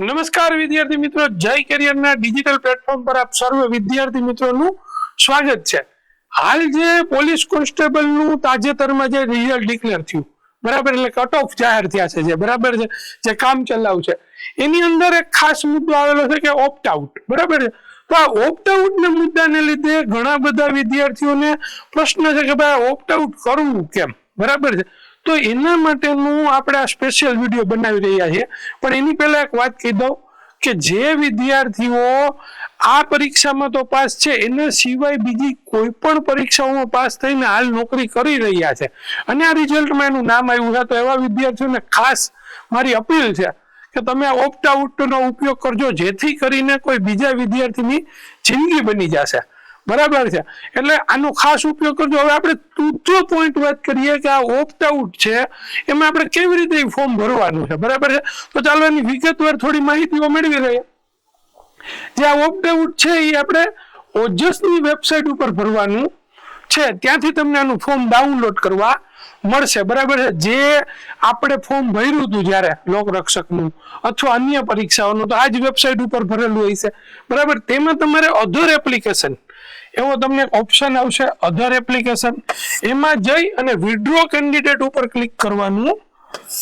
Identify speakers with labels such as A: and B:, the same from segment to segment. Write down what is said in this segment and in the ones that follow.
A: નમસ્કાર વિદ્યાર્થી મિત્રો, જય કેરિયરના ડિજિટલ પ્લેટફોર્મ પર આપ સર્વ વિદ્યાર્થી મિત્રોનું સ્વાગત છે. હાલ જે પોલીસ કોન્સ્ટેબલનું તાજેતરમાં જે રિઝલ્ટ ડિક્લેર થયું, બરાબર, એટલે કટ ઓફ જાહેર થયા છે જે, બરાબર છે, જે કામ ચલાવ છે. એની અંદર એક ખાસ મુદ્દો આવેલો છે કે ઓપ્ટ આઉટ બરાબર છે? તો આ ઓપ્ટ આઉટના મુદ્દાને લીધે ઘણા બધા વિદ્યાર્થીઓને પ્રશ્ન છે કે ભાઈ ઓપ્ટ આઉટ કરવું કેમ, બરાબર છે? તો એના માટેનું આપણે આ સ્પેશિયલ વીડિયો બનાવી રહ્યા છીએ. પણ એની પહેલા એક વાત કહી દઉં કે જે વિદ્યાર્થીઓ આ પરીક્ષામાં તો પાસ છે, એના સિવાય બીજી કોઈ પણ પરીક્ષાઓમાં પાસ થઈને હાલ નોકરી કરી રહ્યા છે. અને આ રિઝલ્ટમાં એનું નામ આવ્યું છે. તો એવા વિદ્યાર્થીઓને ખાસ મારી અપીલ છે કે તમે ઓપ્ટ આઉટનો ઉપયોગ કરજો, જેથી કરીને કોઈ બીજા વિદ્યાર્થીની જિંદગી બની જશે. બરાબર છે. એટલે આનો ખાસ ઉપયોગ કરજો. હવે આપણે ત્રીજો પોઈન્ટ વાત કરીએ કે આ ઓપ્ટ આઉટ છે, એમાં આપણે કેવી રીતે ફોર્મ ભરવાનું છે? બરાબર છે? તો ચાલો એની વિગતવાર થોડી માહિતીઓ મેળવી લઈએ. જે આ ઓપ્ટ આઉટ છે, એ આપણે ઓજસની વેબસાઇટ ઉપર ભરવાનું છે. ત્યાંથી તમને આનું ફોર્મ ડાઉનલોડ કરવા મળશે. બરાબર છે? જે આપણે ફોર્મ ભર્યું હતું જ્યારે લોકરક્ષકનું અથવા અન્ય પરીક્ષાઓનું, તો આ જ વેબસાઇટ ઉપર ભરેલું હોય છે. બરાબર? તેમાં તમારે અધર એપ્લિકેશન એવો તમને ઓપ્શન આવશે અધર એપ્લિકેશન એમાં જઈ અને વિડ્રો કેન્ડિડેટ ઉપર ક્લિક કરવાનું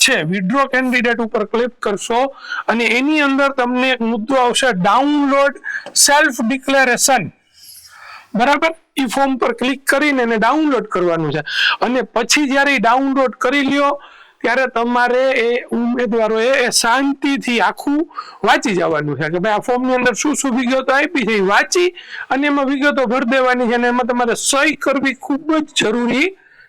A: છે. વિડ્રો કેન્ડિડેટ ઉપર ક્લિક કરશો અને એની અંદર તમને એક મુદ્દો આવશે ડાઉનલોડ સેલ્ફ ડિક્લેરેશન બરાબર? એ ફોર્મ પર ક્લિક કરીને એને ડાઉનલોડ કરવાનું છે. અને પછી જ્યારે ડાઉનલોડ કરી લ્યો ત્યારે તમારે એ ઉમેદવારોએ એ શાંતિથી આખું વાંચી જવાનું છે કે ભાઈ આ ફોર્મની અંદર શું શું વિગતો આપી છે એ વાંચી અને એમાં વિગતો ભરી દેવાની છે અને એમાં તમારે સહી કરવી ખૂબ જ જરૂરી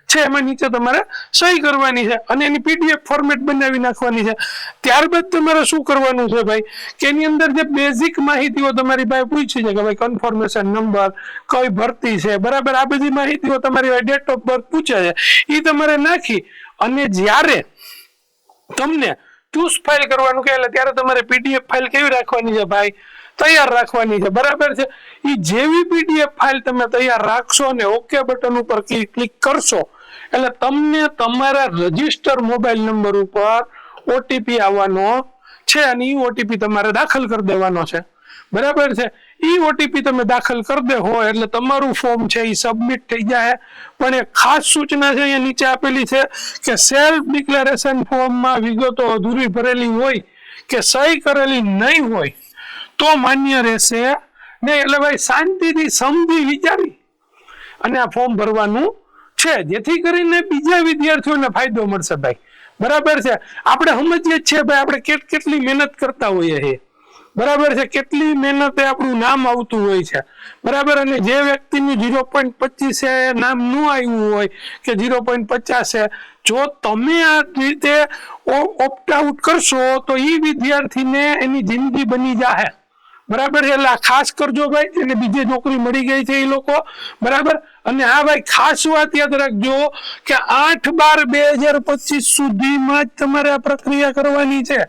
A: છે. એમાં નીચે તમારે સહી કરવાની છે અને એની પીડીએફ ફોર્મેટ બનાવી નાખવાની છે. ત્યારબાદ તમારે શું કરવાનું છે ભાઈ? કે એની અંદર જે બેઝિક માહિતીઓ તમારી પાસે પૂછી છે કે ભાઈ કન્ફર્મેશન નંબર કઈ ભરતી છે, બરાબર? આ બધી માહિતીઓ તમારી ડેટ ઓફ બર્થ પૂછે છે. એ તમારે નાખી અને જ્યારે તમને ચૂસ ફાઇલ કરવાનું કહે, એટલે ત્યારે તમારે પીડીએફ ફાઇલ કેવી રાખવાની છે ભાઈ? તૈયાર રાખવાની છે, બરાબર છે? એ જેવી પીડીએફ ફાઇલ તમે તૈયાર રાખશો અને ઓકે બટન ઉપર ક્લિક કરશો, એટલે તમને તમારા રજિસ્ટર મોબાઈલ નંબર ઉપર ઓટીપી આવવાનો છે અને એ ઓટીપી તમારે દાખલ કરી દેવાનો છે. બરાબર છે? એ ઓટીપી તમે દાખલ કરી દેહો એટલે તમારું ફોર્મ છે એ સબમિટ થઈ જાય. પણ એક ખાસ સૂચના છે, અહીંયા નીચે આપેલી છે કે સેલ્ફ ડિક્લેરેશન ફોર્મમાં વિગતો અધૂરી ભરેલી હોય કે સહી કરેલી નહીં હોય, તો માન્ય રહેશે. નહીં એટલે ભાઈ શાંતિથી સમજી વિચારી અને આ ફોર્મ ભરવાનું છે. જેથી કરીને બીજા વિદ્યાર્થીઓને ફાયદો મળશે ભાઈ. બરાબર છે? આપણે સમજીએ છીએ ભાઈ, આપણે કેટ કેટલી મહેનત કરતા હોઈએ છીએ. બરાબર છે? કેટલી મહેનતે આપણું નામ આવતું હોય છે. બરાબર? અને જે વ્યક્તિનું ઝીરો પોઈન્ટ પચીસ નામ ન આવ્યું હોય કે ઝીરો પોઈન્ટ પચાસ જો તમે આ રીતે ઓપ્ટ આઉટ કરશો તો એ વિદ્યાર્થીને એની જિંદગી બની જાહે. બરાબર છે? એટલે ખાસ કરજો ભાઈ, એને બીજી નોકરી મળી ગઈ છે એ લોકો. બરાબર? અને હા ભાઈ, ખાસ વાત યાદ રાખજો કે આઠ બાર બે હજાર પચીસ સુધીમાં જ તમારે આ પ્રક્રિયા કરવાની છે.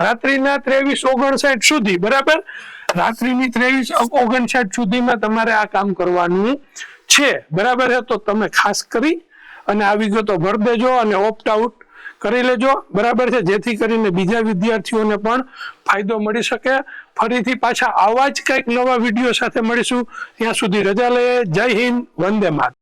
A: રાત્રિના ત્રેવીસ, ઓગણસાઠ સુધી, બરાબર? રાત્રિની ત્રેવીસ, ઓગણસાઠ સુધીમાં તમારે આ કામ કરવાનું છે, બરાબર છે? તો તમે ખાસ કરી અને આ વિગતો ભર દેજો અને ઓપ્ટ આઉટ કરી લેજો, બરાબર છે? જેથી કરીને બીજા વિદ્યાર્થીઓને પણ ફાયદો મળી શકે. ફરીથી પાછા આવા જ કંઈક નવા વીડિયો સાથે મળીશું. ત્યાં સુધી રજા લઈએ. જય હિન્દ. વંદે માત